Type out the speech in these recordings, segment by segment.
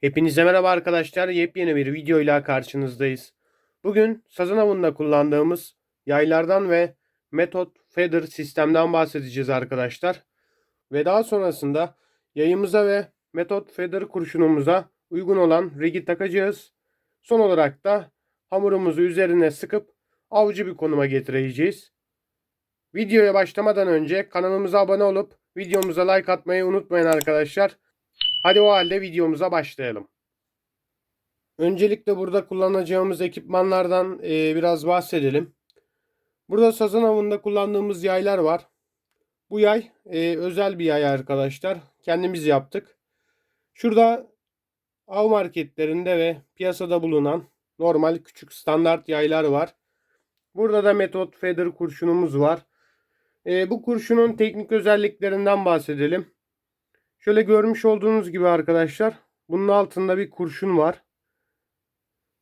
Hepinize merhaba arkadaşlar. Yepyeni bir videoyla karşınızdayız. Bugün sazan avında kullandığımız yaylardan ve Method Feather sistemden bahsedeceğiz arkadaşlar. Ve daha sonrasında yayımıza ve Method Feather kurşunumuza uygun olan rigi takacağız. Son olarak da hamurumuzu üzerine sıkıp avcı bir konuma getireceğiz. Videoya başlamadan önce kanalımıza abone olup videomuza like atmayı unutmayın arkadaşlar. Hadi o halde videomuza başlayalım. Öncelikle burada kullanacağımız ekipmanlardan e, biraz bahsedelim. Burada sazan avında kullandığımız yaylar var. Bu yay e, özel bir yay arkadaşlar. Kendimiz yaptık. Şurada av marketlerinde ve piyasada bulunan normal küçük standart yaylar var. Burada da Method Feather kurşunumuz var. E, bu kurşunun teknik özelliklerinden bahsedelim. Şöyle görmüş olduğunuz gibi arkadaşlar bunun altında bir kurşun var.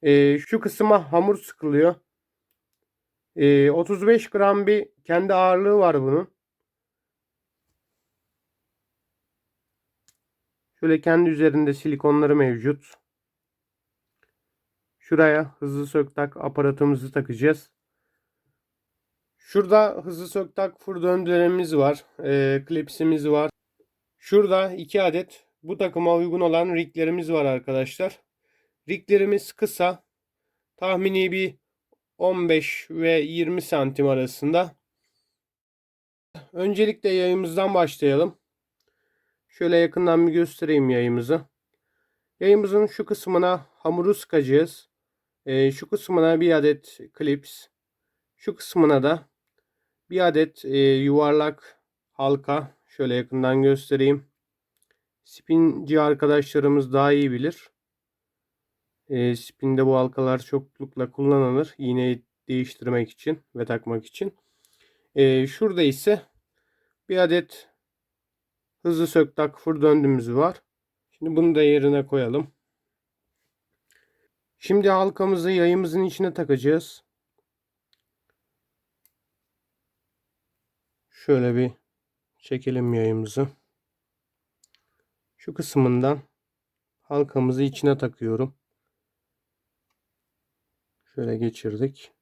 Ee, şu kısma hamur sıkılıyor. Ee, 35 gram bir kendi ağırlığı var bunun. Şöyle kendi üzerinde silikonları mevcut. Şuraya hızlı sök tak aparatımızı takacağız. Şurada hızlı sök tak fır döndüremiz var. Ee, klipsimiz var. Şurada iki adet bu takıma uygun olan riglerimiz var arkadaşlar. Riglerimiz kısa. Tahmini bir 15 ve 20 santim arasında. Öncelikle yayımızdan başlayalım. Şöyle yakından bir göstereyim yayımızı. Yayımızın şu kısmına hamuru sıkacağız. Ee, şu kısmına bir adet klips. Şu kısmına da bir adet e, yuvarlak halka Şöyle yakından göstereyim. Spinci arkadaşlarımız daha iyi bilir. E, spinde bu halkalar çoklukla kullanılır. İğneyi değiştirmek için ve takmak için. E, şurada ise bir adet hızlı sök tak fır döndüğümüz var. Şimdi bunu da yerine koyalım. Şimdi halkamızı yayımızın içine takacağız. Şöyle bir çekelim yayımızı. Şu kısmından halkamızı içine takıyorum. Şöyle geçirdik.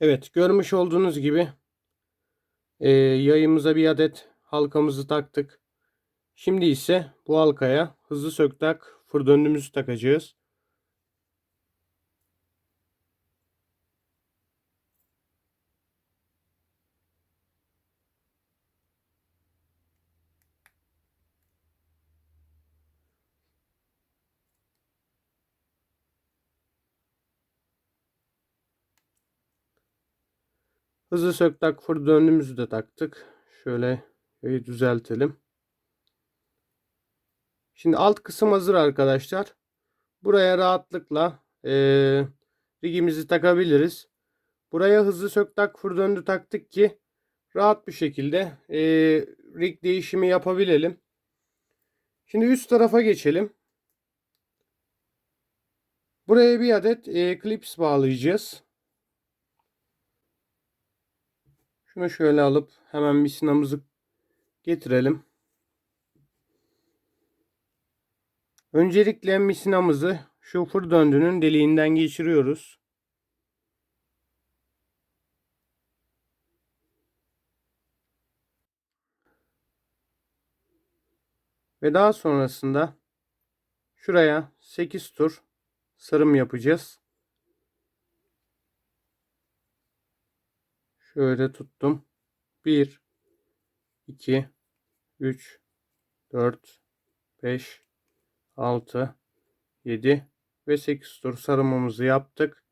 Evet görmüş olduğunuz gibi e, yayımıza bir adet halkamızı taktık. Şimdi ise bu halkaya hızlı sök tak fır döndüğümüzü takacağız. Hızlı sök tak fır döndüğümüzü de taktık. Şöyle düzeltelim. Şimdi alt kısım hazır arkadaşlar. Buraya rahatlıkla e, rigimizi takabiliriz. Buraya hızlı sök tak fır döndü taktık ki rahat bir şekilde e, rig değişimi yapabilelim. Şimdi üst tarafa geçelim. Buraya bir adet e, klips bağlayacağız. Şunu şöyle alıp hemen misinamızı getirelim. Öncelikle misinamızı şu fır döndünün deliğinden geçiriyoruz. Ve daha sonrasında şuraya 8 tur sarım yapacağız. Şöyle tuttum. 1 2 3 4 5 6, 7 ve 8 tur sarımımızı yaptık.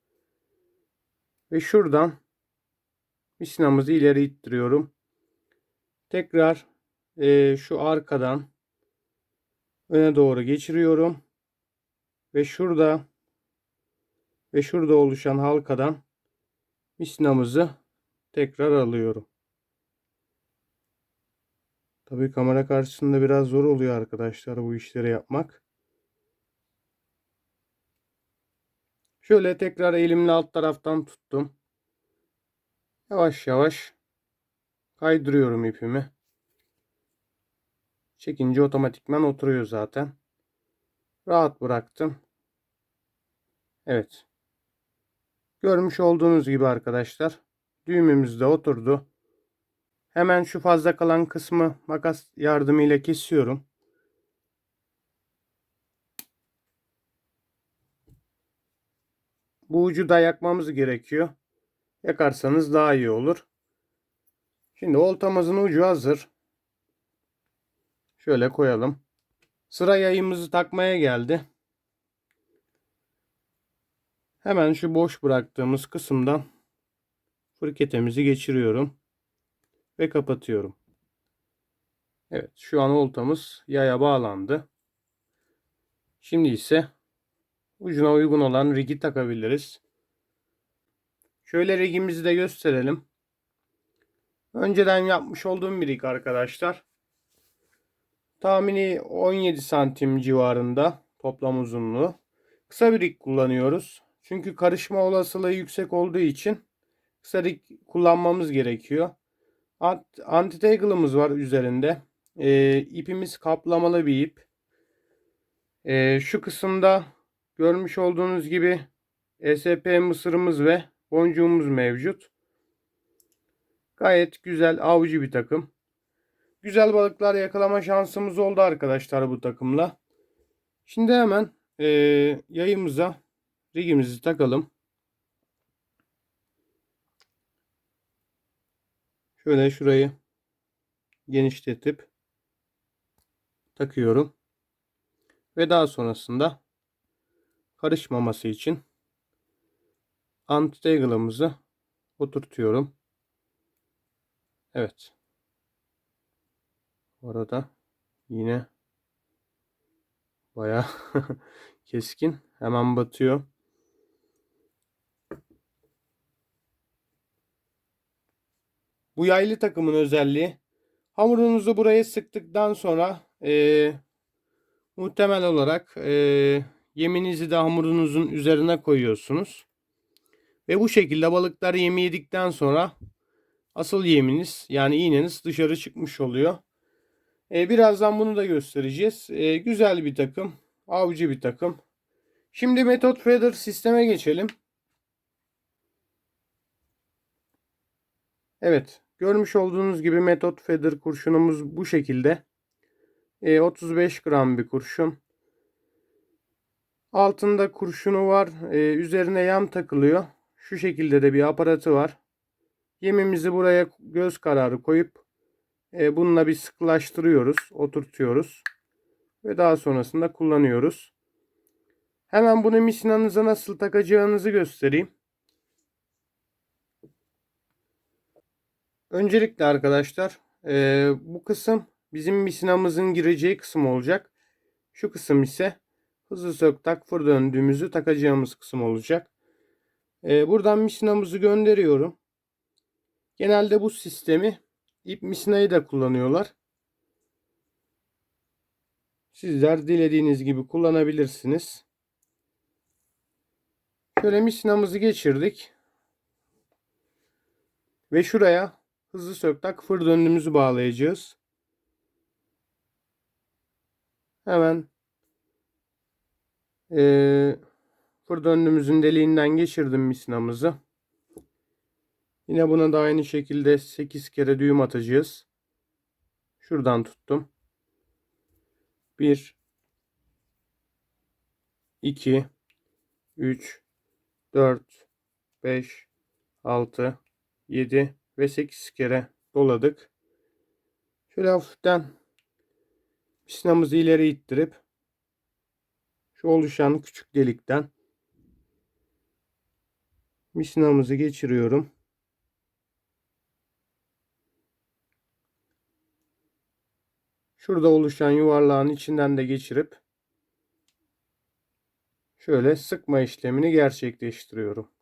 Ve şuradan misinamızı ileri ittiriyorum. Tekrar e, şu arkadan öne doğru geçiriyorum. Ve şurada ve şurada oluşan halkadan misinamızı tekrar alıyorum. Tabii kamera karşısında biraz zor oluyor arkadaşlar bu işleri yapmak. Şöyle tekrar elimle alt taraftan tuttum. Yavaş yavaş kaydırıyorum ipimi. Çekince otomatikman oturuyor zaten. Rahat bıraktım. Evet. Görmüş olduğunuz gibi arkadaşlar düğümümüz de oturdu. Hemen şu fazla kalan kısmı makas yardımıyla kesiyorum. Bu ucu da yakmamız gerekiyor. Yakarsanız daha iyi olur. Şimdi oltamızın ucu hazır. Şöyle koyalım. Sıra yayımızı takmaya geldi. Hemen şu boş bıraktığımız kısımdan fırketemizi geçiriyorum ve kapatıyorum. Evet şu an oltamız yaya bağlandı. Şimdi ise ucuna uygun olan rigi takabiliriz. Şöyle rigimizi de gösterelim. Önceden yapmış olduğum bir rig arkadaşlar. Tahmini 17 santim civarında toplam uzunluğu. Kısa bir rig kullanıyoruz. Çünkü karışma olasılığı yüksek olduğu için kısa rig kullanmamız gerekiyor. Anti-tangle'ımız var üzerinde. E, ipimiz kaplamalı bir ip. E, şu kısımda görmüş olduğunuz gibi ESP mısırımız ve boncuğumuz mevcut. Gayet güzel avcı bir takım. Güzel balıklar yakalama şansımız oldu arkadaşlar bu takımla. Şimdi hemen e, yayımıza rigimizi takalım. Şöyle şurayı genişletip takıyorum. Ve daha sonrasında karışmaması için anti oturtuyorum. Evet. Orada yine baya keskin. Hemen batıyor. Bu yaylı takımın özelliği hamurunuzu buraya sıktıktan sonra e, muhtemel olarak e, yeminizi de hamurunuzun üzerine koyuyorsunuz. Ve bu şekilde balıklar yemi yedikten sonra asıl yeminiz yani iğneniz dışarı çıkmış oluyor. E, birazdan bunu da göstereceğiz. E, güzel bir takım. Avcı bir takım. Şimdi Method Feather sisteme geçelim. Evet. Görmüş olduğunuz gibi Method Feather kurşunumuz bu şekilde. E, 35 gram bir kurşun. Altında kurşunu var. E, üzerine yam takılıyor. Şu şekilde de bir aparatı var. Yemimizi buraya göz kararı koyup e, bununla bir sıkılaştırıyoruz. Oturtuyoruz. Ve daha sonrasında kullanıyoruz. Hemen bunu misinanıza nasıl takacağınızı göstereyim. Öncelikle arkadaşlar e, bu kısım bizim misinamızın gireceği kısım olacak. Şu kısım ise hızlı sök tak fır döndüğümüzü takacağımız kısım olacak. E, buradan misinamızı gönderiyorum. Genelde bu sistemi ip misinayı da kullanıyorlar. Sizler dilediğiniz gibi kullanabilirsiniz. Şöyle misinamızı geçirdik. Ve şuraya hızlı söktak fır döndüğümüzü bağlayacağız. Hemen e, fır döndüğümüzün deliğinden geçirdim misinamızı. Yine buna da aynı şekilde 8 kere düğüm atacağız. Şuradan tuttum. 1 2 3 4 5 6 7 ve 8 kere doladık. Şöyle hafiften pisinamızı ileri ittirip şu oluşan küçük delikten misinamızı geçiriyorum. Şurada oluşan yuvarlağın içinden de geçirip şöyle sıkma işlemini gerçekleştiriyorum.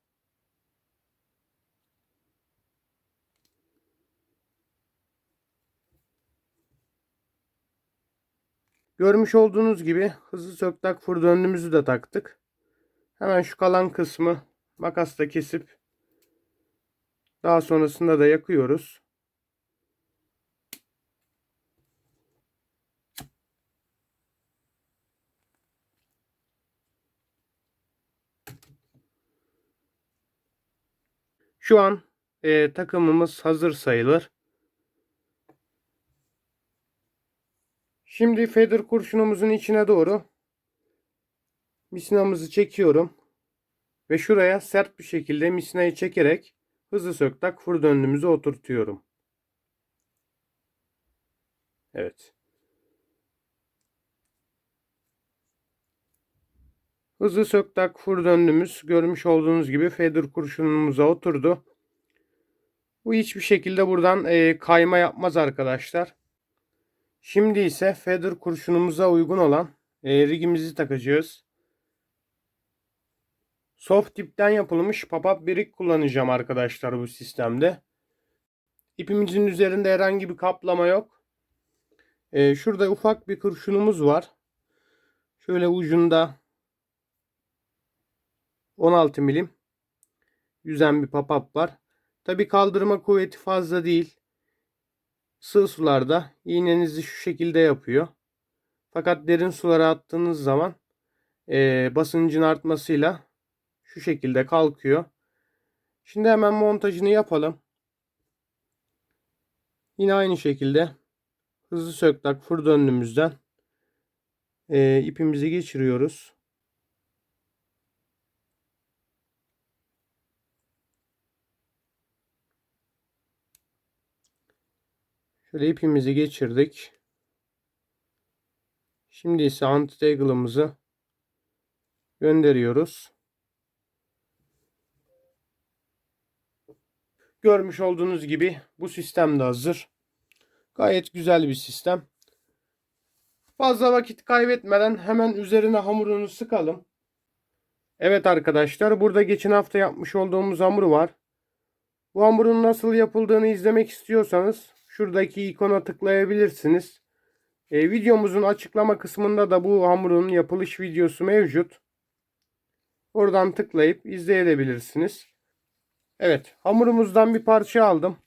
Görmüş olduğunuz gibi hızlı söktak fır döndüğümüzü de taktık. Hemen şu kalan kısmı makasla kesip daha sonrasında da yakıyoruz. Şu an e, takımımız hazır sayılır. Şimdi feather kurşunumuzun içine doğru misinamızı çekiyorum. Ve şuraya sert bir şekilde misinayı çekerek hızlı söktak fır döndüğümüzü oturtuyorum. Evet. Hızlı söktak fır döndüğümüz görmüş olduğunuz gibi feather kurşunumuza oturdu. Bu hiçbir şekilde buradan e, kayma yapmaz arkadaşlar. Şimdi ise feather kurşunumuza uygun olan e, rigimizi takacağız. Soft tipten yapılmış pop-up bir rig kullanacağım arkadaşlar bu sistemde. İpimizin üzerinde herhangi bir kaplama yok. E, şurada ufak bir kurşunumuz var. Şöyle ucunda 16 milim yüzen bir pop-up var. Tabi kaldırma kuvveti fazla değil. Sığ sularda iğnenizi şu şekilde yapıyor. Fakat derin sulara attığınız zaman e, basıncın artmasıyla şu şekilde kalkıyor. Şimdi hemen montajını yapalım. Yine aynı şekilde hızlı söktak fır döndüğümüzden e, ipimizi geçiriyoruz. Şöyle ipimizi geçirdik. Şimdi ise anti-tangle'ımızı gönderiyoruz. Görmüş olduğunuz gibi bu sistem de hazır. Gayet güzel bir sistem. Fazla vakit kaybetmeden hemen üzerine hamurunu sıkalım. Evet arkadaşlar burada geçen hafta yapmış olduğumuz hamur var. Bu hamurun nasıl yapıldığını izlemek istiyorsanız şuradaki ikona tıklayabilirsiniz. E, videomuzun açıklama kısmında da bu hamurun yapılış videosu mevcut. Oradan tıklayıp izleyebilirsiniz. Evet hamurumuzdan bir parça aldım.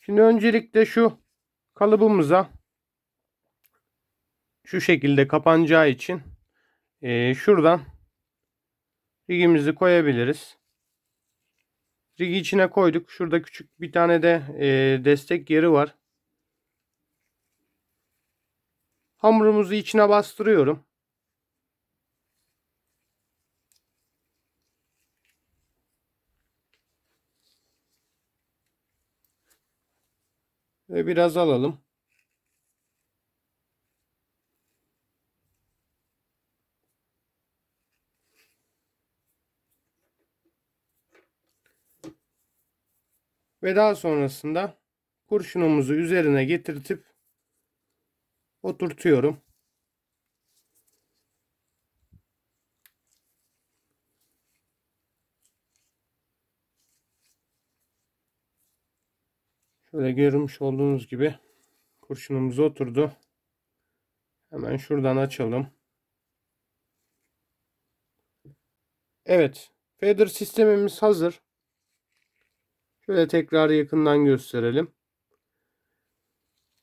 Şimdi öncelikle şu kalıbımıza şu şekilde kapanacağı için e, şuradan rigimizi koyabiliriz. Rigi içine koyduk. Şurada küçük bir tane de e, destek yeri var. Hamurumuzu içine bastırıyorum. Ve biraz alalım. Ve daha sonrasında kurşunumuzu üzerine getirtip oturtuyorum. Şöyle görmüş olduğunuz gibi kurşunumuz oturdu. Hemen şuradan açalım. Evet. Feather sistemimiz hazır. Şöyle tekrar yakından gösterelim.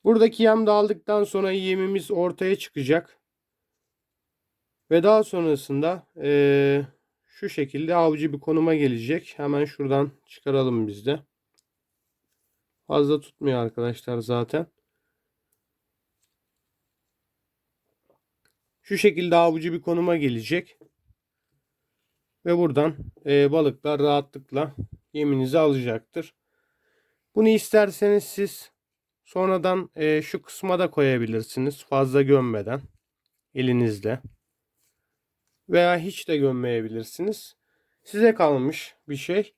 Buradaki yem dağıldıktan sonra yemimiz ortaya çıkacak. Ve daha sonrasında ee, şu şekilde avcı bir konuma gelecek. Hemen şuradan çıkaralım biz de. Fazla tutmuyor arkadaşlar zaten. Şu şekilde avucu bir konuma gelecek. Ve buradan e, balıklar rahatlıkla yeminizi alacaktır. Bunu isterseniz siz sonradan e, şu kısma da koyabilirsiniz. Fazla gömmeden elinizde. Veya hiç de gömmeyebilirsiniz. Size kalmış bir şey.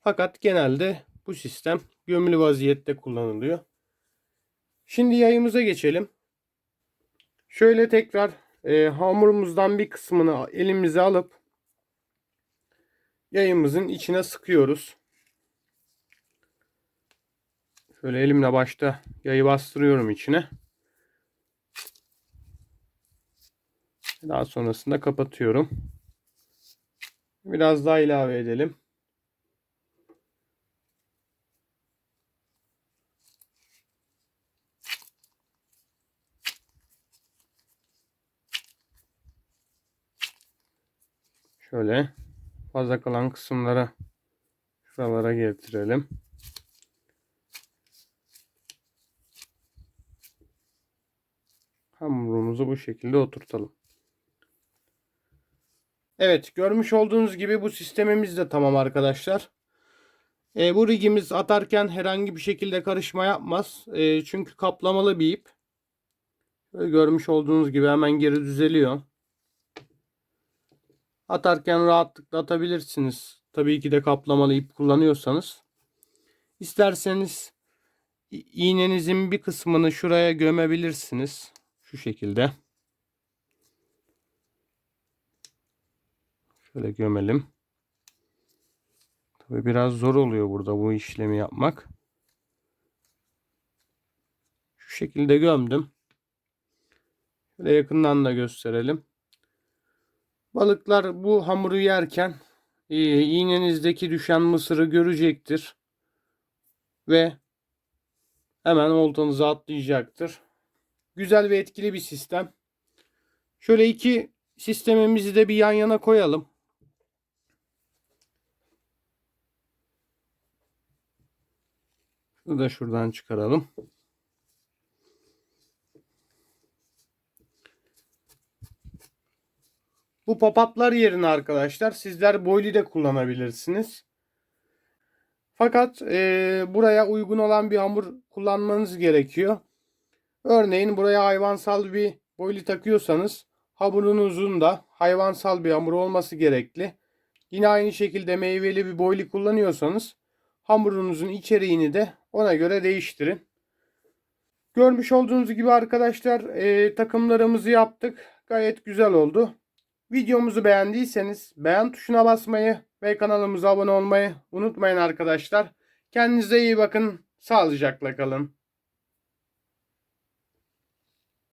Fakat genelde bu sistem gömülü vaziyette kullanılıyor. Şimdi yayımıza geçelim. Şöyle tekrar e, hamurumuzdan bir kısmını elimize alıp yayımızın içine sıkıyoruz. Şöyle elimle başta yayı bastırıyorum içine. Daha sonrasında kapatıyorum. Biraz daha ilave edelim. Şöyle fazla kalan kısımları şuralara getirelim. Hamurumuzu bu şekilde oturtalım. Evet görmüş olduğunuz gibi bu sistemimiz de tamam arkadaşlar. E, bu rigimiz atarken herhangi bir şekilde karışma yapmaz. E, çünkü kaplamalı bir ip. Böyle görmüş olduğunuz gibi hemen geri düzeliyor. Atarken rahatlıkla atabilirsiniz. Tabii ki de kaplamalı ip kullanıyorsanız. İsterseniz iğnenizin bir kısmını şuraya gömebilirsiniz. Şu şekilde. Şöyle gömelim. Tabii biraz zor oluyor burada bu işlemi yapmak. Şu şekilde gömdüm. Şöyle yakından da gösterelim. Balıklar bu hamuru yerken e, iğnenizdeki düşen mısırı görecektir. Ve hemen oltanıza atlayacaktır. Güzel ve etkili bir sistem. Şöyle iki sistemimizi de bir yan yana koyalım. Şunu da şuradan çıkaralım. Bu pop-up'lar yerine arkadaşlar sizler boylu de kullanabilirsiniz. Fakat e, buraya uygun olan bir hamur kullanmanız gerekiyor. Örneğin buraya hayvansal bir boylu takıyorsanız hamurunuzun da hayvansal bir hamur olması gerekli. Yine aynı şekilde meyveli bir boylu kullanıyorsanız hamurunuzun içeriğini de ona göre değiştirin. Görmüş olduğunuz gibi arkadaşlar e, takımlarımızı yaptık. Gayet güzel oldu. Videomuzu beğendiyseniz beğen tuşuna basmayı ve kanalımıza abone olmayı unutmayın arkadaşlar. Kendinize iyi bakın. Sağlıcakla kalın.